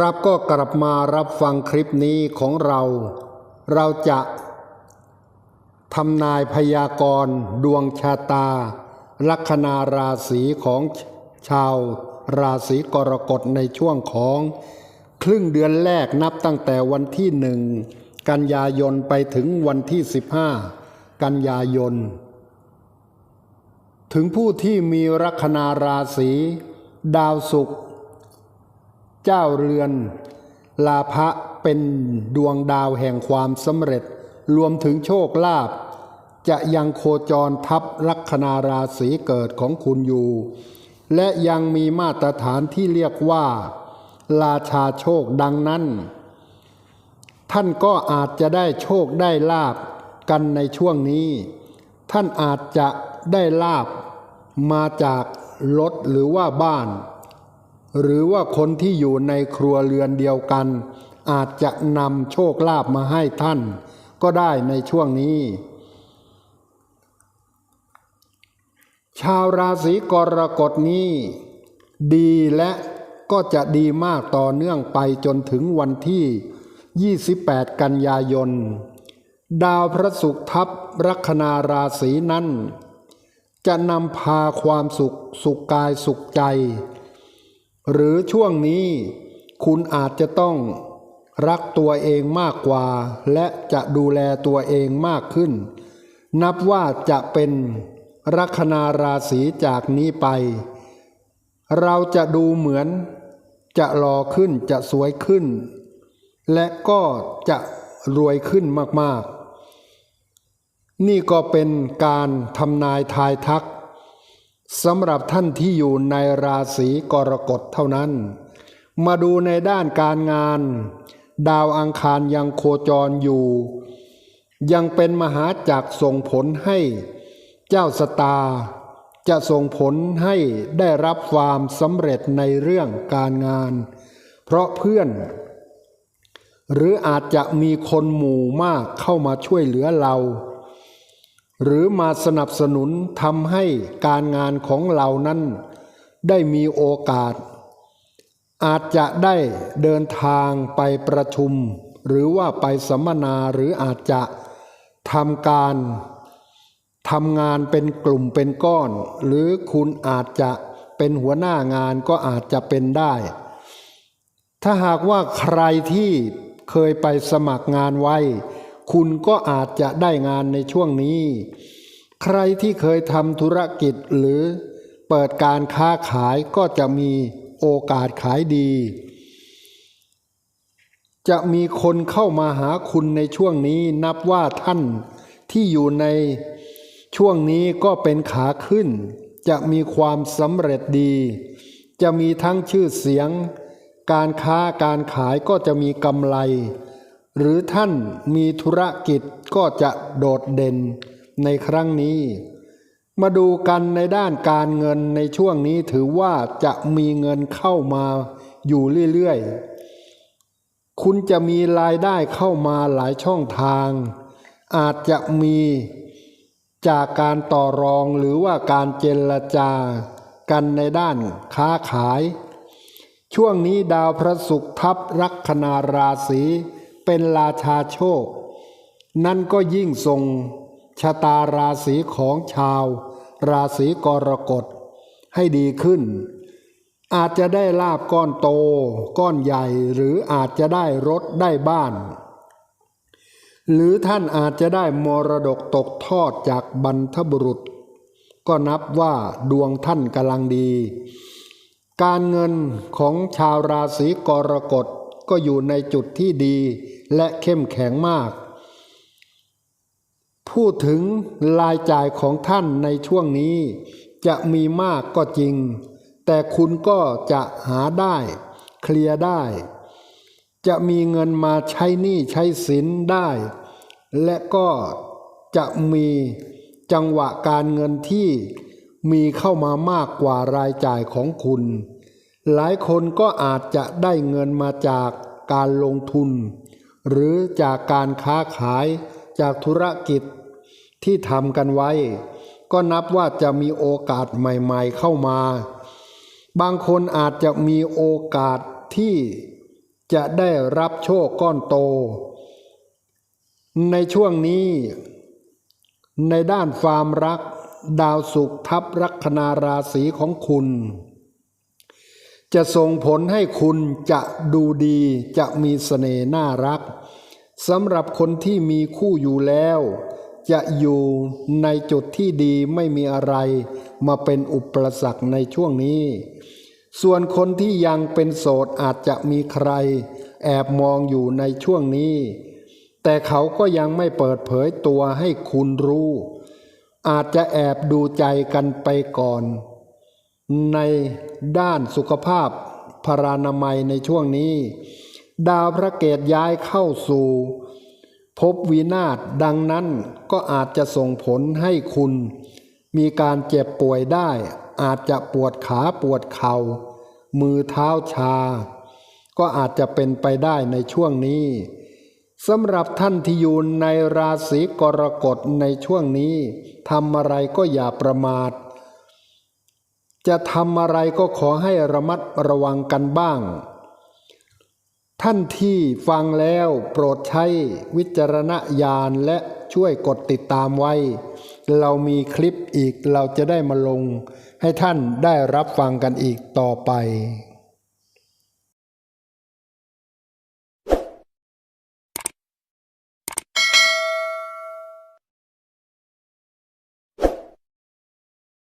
ครับก็กลับมารับฟังคลิปนี้ของเรา เราจะทำนายพยากรณ์ดวงชะตา ลัคนาราศีของชาวราศีกรกฎในช่วงของ ครึ่งเดือนแรกนับตั้งแต่วันที่หนึ่งกันยายนไปถึงวันที่ 15 กันยายน ถึงผู้ที่มีลัคนาราศี ดาวศุกร์ เจ้าเรือน ลาภะเป็นดวงดาวแห่งความสำเร็จ รวมถึงโชคลาภจะยังโคจรทับลัคนาราศีเกิดของคุณอยู่ และยังมีมาตรฐานที่เรียกว่า ราชาโชคดังนั้น ท่านก็อาจจะได้โชคได้ลาบกันในช่วงนี้ ท่านอาจจะได้ลาบมาจากรถหรือว่าบ้าน หรือว่าคนที่อยู่ในครัวเรือนเดียวกัน อาจจะนำโชคลาภมาให้ท่าน ก็ได้ในช่วงนี้ ชาวราศีกรกฎนี้ ดีและก็จะดีมากต่อเนื่องไปจนถึงวันที่ 28 กันยายน ดาวพระศุกร์ทับลัคนาราศีนั้น จะนำพาความสุขสุขกายสุขใจ หรือช่วงนี้คุณอาจจะต้องรักตัวเองมากกว่า และจะดูแลตัวเองมากขึ้น นับว่าจะเป็นลัคนาราศีจากนี้ไป เราจะดูเหมือนจะหล่อขึ้นจะสวยขึ้น และก็จะรวยขึ้นมากๆ นี่ก็เป็นการทำนายทายทัก สำหรับท่านที่อยู่ในราศีกรกฎเท่านั้น มาดูในด้านการงาน ดาวอังคารยังโคจรอยู่ ยังเป็นมหาจักรส่งผลให้เจ้าสตา จะส่งผลให้ได้รับความสำเร็จในเรื่องการงาน เพราะเพื่อน หรืออาจจะมีคนหมู่มากเข้ามาช่วยเหลือเรา หรือมาสนับสนุนทำให้การงานของเรานั้น ได้มีโอกาส อาจจะได้เดินทางไปประชุม หรือว่าไปสัมมนาหรืออาจจะทำการทำงานเป็นกลุ่มเป็นก้อน หรือคุณอาจจะเป็นหัวหน้างานก็อาจจะเป็นได้ ถ้าหากว่าใครที่เคยไปสมัครงานไว้ คุณก็อาจจะได้งานในช่วงนี้ ใครที่เคยทำธุรกิจหรือเปิดการค้าขายก็จะมีโอกาสขายดี จะมีคนเข้ามาหาคุณในช่วงนี้นับว่าท่านที่อยู่ในช่วงนี้ก็เป็นขาขึ้น จะมีความสำเร็จดี จะมีทั้งชื่อเสียง การค้าการขายก็จะมีกำไร หรือท่านมีธุรกิจก็จะโดดเด่นในครั้งนี้ มาดูกันในด้านการเงินในช่วงนี้ถือว่าจะมีเงินเข้ามาอยู่เรื่อยๆ คุณจะมีรายได้เข้ามาหลายช่องทาง อาจจะมีจากการต่อรองหรือว่าการเจรจากันในด้านค้าขาย ช่วงนี้ดาวพระศุกร์ทับลัคนาราศี เป็นราชาโชค นั่นก็ยิ่งทรงชะตาราศีของชาว ราศีกรกฎให้ดีขึ้น อาจจะได้ลาบก้อนโต ก้อนใหญ่หรืออาจจะได้รถได้บ้าน หรือท่านอาจจะได้มรดกตกทอดจากบรรทบุรุษ ก็นับว่าดวงท่านกำลังดี การเงินของชาวราศีกรกฎก็อยู่ในจุดที่ดี และเข้มแข็งมาก พูดถึงรายจ่ายของท่านในช่วงนี้ จะมีมากก็จริง แต่คุณก็จะหาได้ เคลียร์ได้ จะมีเงินมาใช้หนี้ใช้สินได้ และก็จะมีจังหวะการเงินที่มีเข้ามามากกว่ารายจ่ายของคุณ หลายคนก็อาจจะได้เงินมาจากการลงทุน หรือจากการค้าขายจากธุรกิจที่ทำกันไว้ ก็นับว่าจะมีโอกาสใหม่ๆเข้ามา บางคนอาจจะมีโอกาสที่จะได้รับโชคก้อนโต ในช่วงนี้ ในด้านความรัก ดาวสุขทับลัคนาราศีของคุณ จะส่งผลให้คุณจะดูดีจะมีเสน่ห์น่ารักสำหรับคนที่มีคู่อยู่แล้ว จะอยู่ในจุดที่ดีไม่มีอะไร มาเป็นอุปสรรคในช่วงนี้ ส่วนคนที่ยังเป็นโสดอาจจะมีใคร แอบมองอยู่ในช่วงนี้ แต่เขาก็ยังไม่เปิดเผยตัวให้คุณรู้ อาจจะแอบดูใจกันไปก่อน ในด้านสุขภาพพรานามัยในช่วงนี้ ดาวพระเกตย้ายเข้าสู่ภพวินาศดังนั้นก็อาจจะส่งผลให้คุณ มีการเจ็บป่วยได้ อาจจะปวดขาปวดเขา่า มือเท้าชา ก็อาจจะเป็นไปได้ในช่วงนี้สำหรับท่านที่อยู่ในราศีกรกฎในช่วงนี้ทำอะไรก็อย่าประมาท จะทำอะไรก็ขอให้ระมัดระวังกันบ้าง ท่านที่ฟังแล้วโปรดใช้วิจารณญาณและช่วยกดติดตามไว้ เรามีคลิปอีกเราจะได้มาลง ให้ท่านได้รับฟังกันอีกต่อไป